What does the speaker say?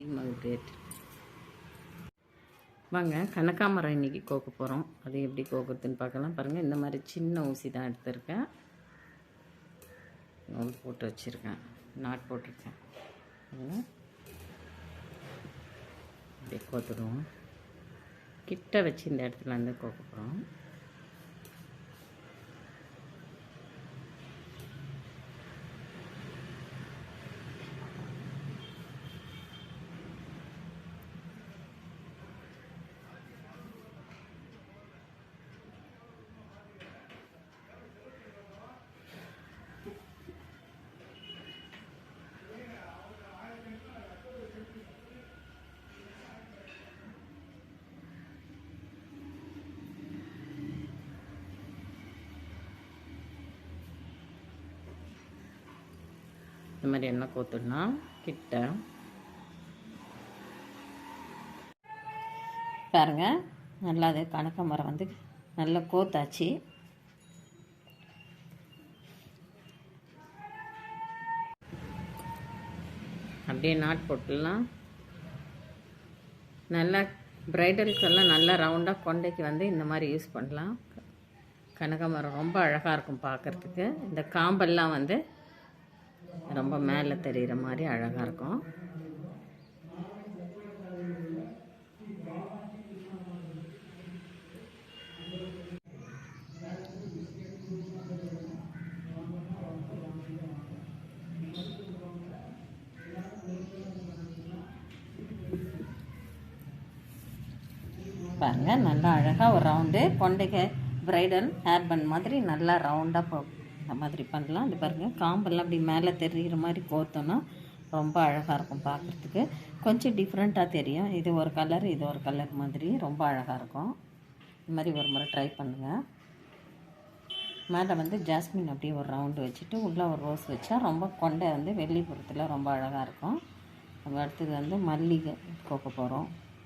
Rate வாங்க கனகாமரம் இன்றைக்கி கோக்க போகிறோம் அது எப்படி கோக்குறதுன்னு பார்க்கலாம். பாருங்கள் இந்த மாதிரி சின்ன ஊசி தான் எடுத்திருக்கேன். நூல் போட்டு வச்சுருக்கேன். நாட் போட்டிருக்கேன். அப்படியே கோத்துடுவோம். கிட்ட வச்சு இந்த இடத்துல வந்து கோக்க போகிறோம் இந்த மாதிரி எண்ணெய் கோத்துடனா கிட்ட. பாருங்க நல்லா அது கணக்கமரம் வந்து நல்லா கோத்தாச்சு. அப்படியே நாட் போட்டுடலாம். நல்லா எல்லாம் நல்லா ரவுண்டாக கொண்டைக்கு வந்து இந்த மாதிரி யூஸ் பண்ணலாம். கனகாமரம் ரொம்ப அழகாக இருக்கும் பார்க்குறதுக்கு இந்த காம்பெல்லாம் வந்து ரொம்ப மேலே தெரிகிற மாதிரி அழகாக இருக்கும். பாருங்க நல்லா அழகாக ஒரு ரவுண்டு பொண்டைக்கு ப்ரைடல் ஹேர் பன் மாதிரி நல்லா ரவுண்டாக போ அந்த மாதிரி பண்ணலாம். இது பாருங்கள் காம்பெல்லாம் அப்படி மேலே தெரிகிற மாதிரி கோர்த்தோன்னா ரொம்ப அழகாக இருக்கும் பார்க்குறதுக்கு. கொஞ்சம் டிஃப்ரெண்ட்டாக தெரியும். இது ஒரு கலர் இது ஒரு கலர் மாதிரி ரொம்ப அழகாக இருக்கும். இது மாதிரி ஒரு முறை ட்ரை பண்ணுங்கள் மேலே வந்து ஜாஸ்மின் அப்படியே ஒரு ரவுண்டு வச்சுட்டு உள்ளே ஒரு ரோஸ் வச்சா ரொம்ப கொண்டை வந்து வெள்ளிப்புறத்தில் ரொம்ப அழகாக இருக்கும். அடுத்தது வந்து மல்லிகை கோக்க போகிறோம்